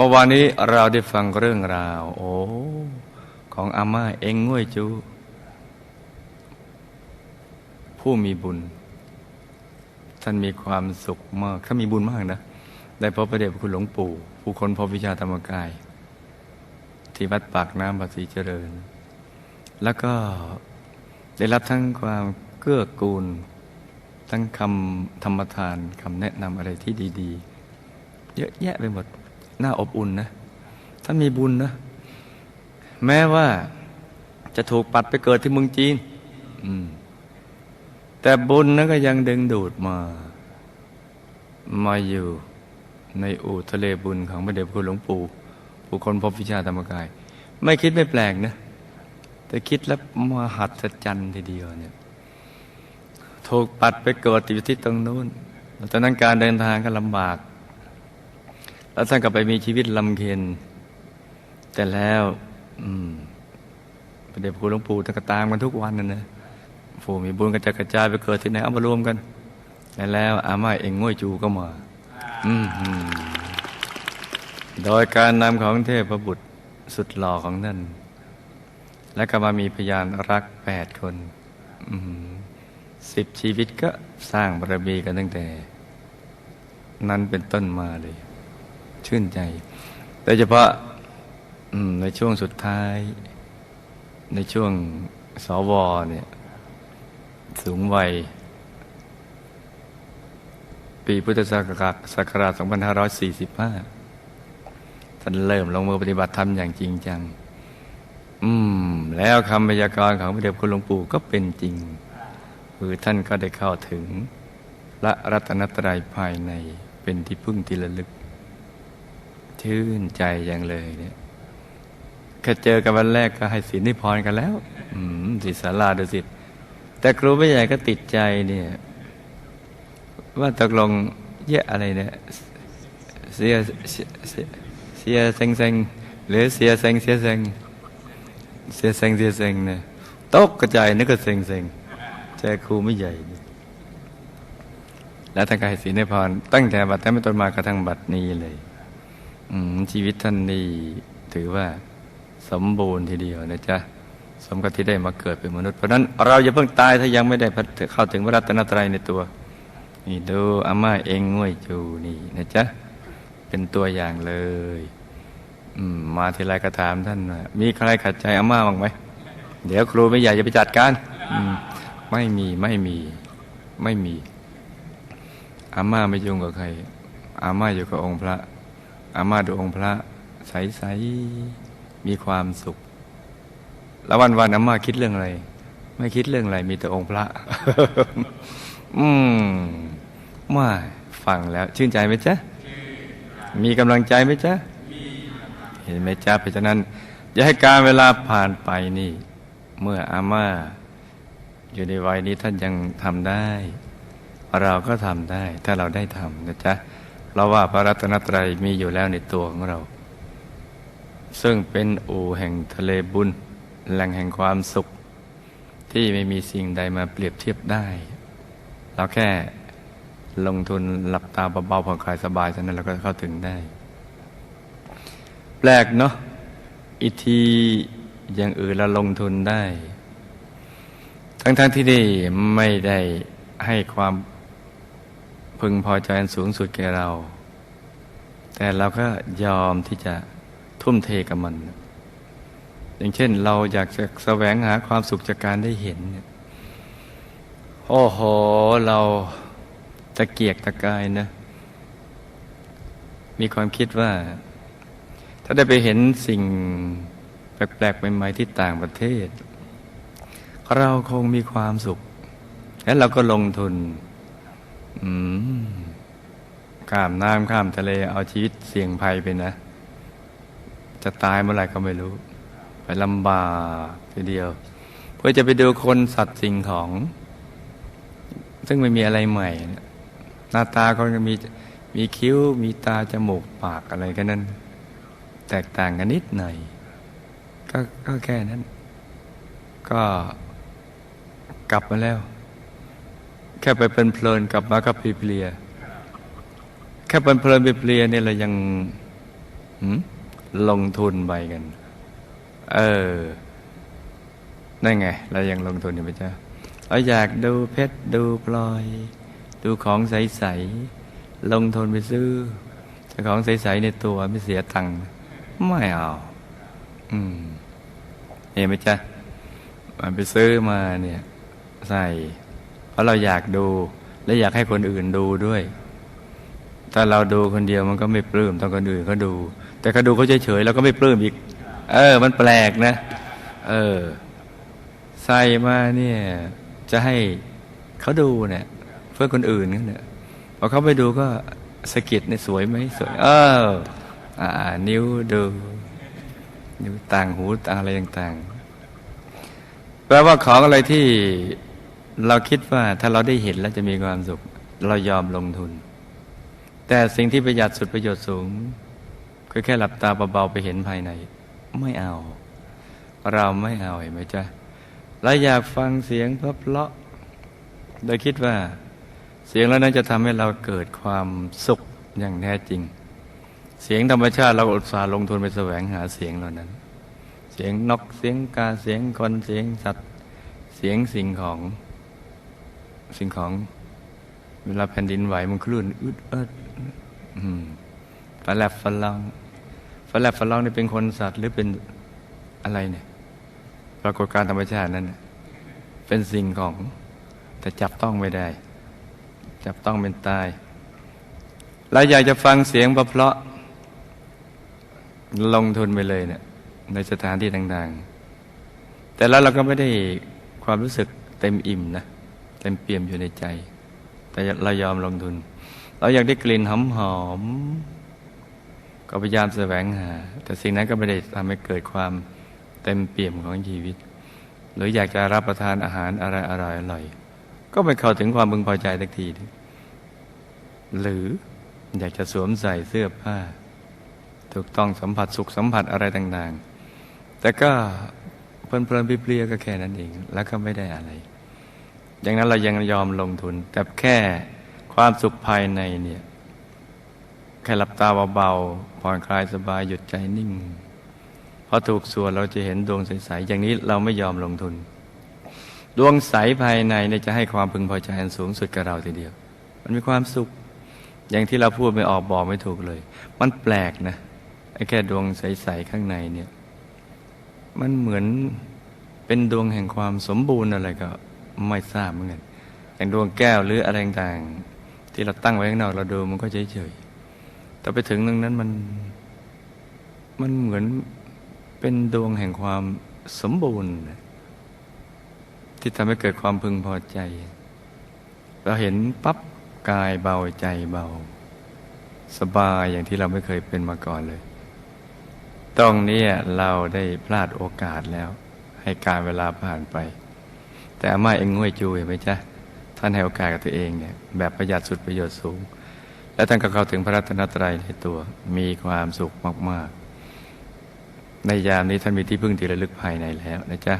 เมื่อวานนี้เราได้ฟังเรื่องราว โอ้ของอาม่าเองง่วยจูผู้มีบุญ ท่านมีความสุขมากท่านมีบุญมากนะ ได้พบพระเดชพระคุณหลวงปู่ ผู้คนพบวิชาธรรมกาย ที่วัดปากน้ำภาษีเจริญ แล้วก็ได้รับทั้งความเกื้อกูล ทั้งคำธรรมทานคำแนะนำอะไรที่ดี ๆ เยอะแยะไปหมด น่าอบอุ่นนะท่านมีบุญนะ แม้ว่าจะถูกปัดไปเกิดที่เมืองจีนแต่บุญนั้นก็ยังดึงดูดมา มาอยู่ในอู่ทะเลบุญของพระเดชพระคุณหลวงปู่ผู้คนพบวิชาธรรมกาย ไม่คิดไม่แปลกนะ แต่คิดแล้วมหัศจรรย์ทีเดียวเนี่ยถูกปัดไปเกิดอยู่ที่ตรงนู้นตอนนั้นการเดินทางก็ลำบาก แล้วท่านก็ไปมีชีวิตลำเค็นแต่แล้วอืมพระเดชพระคุณหลวงปู่ท่านก็ตามกันทุกวันนั่นนะผู้มีบุญก็จะกระจายไปเกิดที่ไหนเอามารวมกัน แต่แล้วอาม่าเองง่วยจูก็มาอืมโดยการนำของเทพบุตรสุดหล่อของท่น และก็มามีพยานรักแปดคนสิบชีวิตก็สร้างบารมีกันตั้งแต่ นั้นเป็นต้นมาเลย ชื่นใจโดยเฉพาะในช่วงสุดท้าย ในช่วงสวเนี่ยสูงวัย ปีพุทธศักราชศักราช2545 ท่านเริ่มลงมือปฏิบัติธรรมอย่างจริงจัง อืม แล้วคำพยากรณ์ของพระเดชคุณหลวงปู่ก็เป็นจริง คือท่านก็ได้เข้าถึงพระรัตนตรัยภายในเป็นที่พึ่งที่ระลึก ชื่นใจอย่างเลยเนี่ยแค่เจอกันวันแรกก็ให้ศีลนิพรกันแล้วอืมสิสาราดุสิตแต่ครูไม่ใหญ่ก็ติดใจเนี่ย ว่าตกลงเยอะอะไรเนี่ยเสียเสียเสียเซ็งเซ็งหรือเสียเซ็งเสียเซ็งเสียเซ็งเสียเซ็งเนี่ยตกกระจายนึกก็เซ็งเซ็งใจครูไม่ใหญ่ แล้วทางกายศีลในพรตั้งแต่บัดนั้นเป็นต้นมากระทั่งบัดนี้เลย ชีวิตท่านนี่ถือว่าสมบูรณ์ทีเดียวนะจ๊ะสมกับที่ได้มาเกิดเป็นมนุษย์เพราะนั้นเราอย่าเพิ่งตายถ้ายังไม่ได้เข้าถึงพระรัตนตรัยในตัว นี่ดูอาม่าเองง่วยจูนี่นะจ๊ะเป็นตัวอย่างเลยมมาทีไรก็ถามท่านว่ามีใครขัดใจอาม่าบ้างไหมเดี๋ยวครูไม่อยากจะไปจัดการมไม่มีไม่มีไม่มีอาม่าไม่ยุ่งกับใครอาม่าอยู่กับองค์พระ อาม่าดูองค์พระใสๆมีความสุข แล้ววันวันๆอาม่าคิดเรื่องอะไร ไม่คิดเรื่องอะไร มีแต่องค์พระ อืมมาฟังแล้ว ชื่นใจไหมจ๊ะ มีกำลังใจไหมจ๊ะ เห็นไหมจ๊ะ เพราะฉะนั้น อย่าให้การเวลาผ่านไปนี่ เมื่ออาม่า อยู่ในวัยนี้ท่านยังทำได้ เราก็ทำได้ ถ้าเราได้ทำนะจ๊ะ ราะว่าพระรัตนตรัยมีอยู่แล้วในตัวของเรา ซึ่งเป็นอู่แห่งทะเลบุญ แหล่งแห่งความสุข ที่ไม่มีสิ่งใดมาเปรียบเทียบได้ เราแค่ลงทุนหลับตาเบาๆผ่อนคลายสบายเท่านั้นเราก็เข้าถึงได้ แปลกเนาะอีทีอย่างอื่นเราลงทุนได้ ทั้งๆทที่นี่ไม่ได้ให้ความ พึงพอใจอันสูงสุดแก่เรา แต่เราก็ยอมที่จะทุ่มเทกับมัน อย่างเช่นเราอยากจะแสวงหาความสุขจากการได้เห็น โอ้โห เราตะเกียกตะกายนะ มีความคิดว่า ถ้าได้ไปเห็นสิ่งแปลกๆใหม่ๆที่ต่างประเทศ เราคงมีความสุข แล้วเราก็ลงทุน ข้ามน้ำข้ามทะเลเอาชีวิตเสี่ยงภัยไปนะ จะตายเมื่อไหร่ก็ไม่รู้ ไปลำบากทีเดียว เพื่อจะไปดูคนสัตว์สิ่งของ ซึ่งไม่มีอะไรใหม่ หน้าตาเขาก็มีมีคิ้ว มีตา จมูก ปากอะไรกันนั้น แตกต่างกันนิดหน่อย ก็ก็แค่นั้น ก็กลับมาแล้ว แค่ไปเป็นเพลินกลับมาก็เพลีย แค่เป็นเพลินไปเพลียเนี่ยเรายังลงทุนไปกัน เออนั่นไงเรายังลงทุนอยู่ไหมจ๊ะเราอยากดูเพชรดูพลอย ดูของใสๆลงทุนไปซื้อของใสๆในตัวไม่เสียตังค์ไม่เอา อืมเห็นไหมจ๊ะมันไปซื้อมาเนี่ย ใส่ ราะเราอยากดูและอยากให้คนอื่นดูด้วย ถ้าเราดูคนเดียวมันก็ไม่ปลื้มต้องคนอื่นเขาดู แต่เขาดูเขาเฉยๆเราก็ไม่ปลื้มอีก เออ มันแปลกนะ เออ ใส่มาเนี่ย จะให้เขาดูเนี่ย เพื่อคนอื่นนั่นเนี่ยพอเขาไปดูก็สะกิดเนี่ยสวยไหมสวย เออ อ่า นิ้วดูนิ้วต่างหูต่างอะไรต่างๆแปลว่าของอะไรที่ เราคิดว่าถ้าเราได้เห็นแล้วจะมีความสุข เรายอมลงทุน แต่สิ่งที่ประหยัดสุดประโยชน์สูงคือแค่หลับตาเบาๆไปเห็นภายใน ไม่เอา เราไม่เอาเห็นไหมจ๊ะเราอยากฟังเสียงเพราะๆโดยคิดว่าเสียงแล้วนั้นจะทำให้เราเกิดความสุขอย่างแท้จริง เสียงธรรมชาติเราอุตส่าห์ลงทุนไปแสวงหาเสียงเหล่านั้น เสียงนกเสียงกาเสียงคนเสียงสัตว์ เสียงสิ่งของ สิ่งของเวลาแผ่นดินไหวมันคลื่นอึดเอิดฝาแลบฝาลองฝาแลบฝาลองนี่เป็นคนสัตว์หรือเป็นอะไรเนี่ย ปรากฏการธรรมชาตินั้นเป็นสิ่งของ แต่จับต้องไม่ได้ จับต้องเป็นตายเราอยากจะฟังเสียงเพราะลงทุนไปเลยเนี่ยในสถานที่ต่าง ๆ แต่แล้วเราก็ไม่ได้ความรู้สึกเต็มอิ่มนะ เต็มเปี่ยมอยู่ในใจ แต่เรายอมลงทุน เราอยากได้กลิ่นหอมหอมๆก็พยายามแสวงหา แต่สิ่งนั้นก็ไม่ได้ทำให้เกิดความเต็มเปี่ยมของชีวิต หรืออยากจะรับประทานอาหารอะไรอร่อยอร่อยๆก็ไม่เข้าถึงความพึงพอใจสักทีหรืออยากจะสวมใส่เสื้อผ้า ถูกต้องสัมผัสสุขสัมผัสอะไรต่าง ๆ แต่ก็เพลินๆเพลียก็แค่นั้นเอง แล้วก็ไม่ได้อะไร อย่างนั้นเรายังยอมลงทุน แต่แค่ความสุขภายในเนี่ยแค่หลับตาเบาๆผ่อนคลายสบายหยุดใจนิ่งพอถูกส่วนเราจะเห็นดวงใสๆอย่างนี้เราไม่ยอมลงทุน ดวงใสภายในเนี่ยจะให้ความพึงพอใจอันสูงสุดกับเราทีเดียว มันมีความสุข อย่างที่เราพูดไม่ออกบอกไม่ถูกเลย มันแปลกนะไอ้แค่ดวงใสๆข้างในเนี่ย มันเหมือนเป็นดวงแห่งความสมบูรณ์อะไรก็ ไม่ทราบเหมือนกันอย่างดวงแก้วหรืออะไรต่างๆที่เราตั้งไว้ข้างนอกเราดูมันก็เฉยๆแต่ไปถึงตรงนั้นมันมันเหมือนเป็นดวงแห่งความสมบูรณ์ ที่ทำให้เกิดความพึงพอใจ เราเห็นปั๊บกายเบาใจเบา สบายอย่างที่เราไม่เคยเป็นมาก่อนเลย ตรงนี้เราได้พลาดโอกาสแล้ว ให้การเวลาผ่านไป แต่อาม่าเองง่วยจุยไหมจ๊ะท่านให้โอกาสกับตัวเองเนี่ยแบบประหยัดสุดประโยชน์สูง และท่านก็เข้าถึงพระรัตนตรัยในตัวมีความสุขมาก ๆ ในยามนี้ท่านมีที่พึ่งที่ระลึกภายในแล้วนะจ๊ะ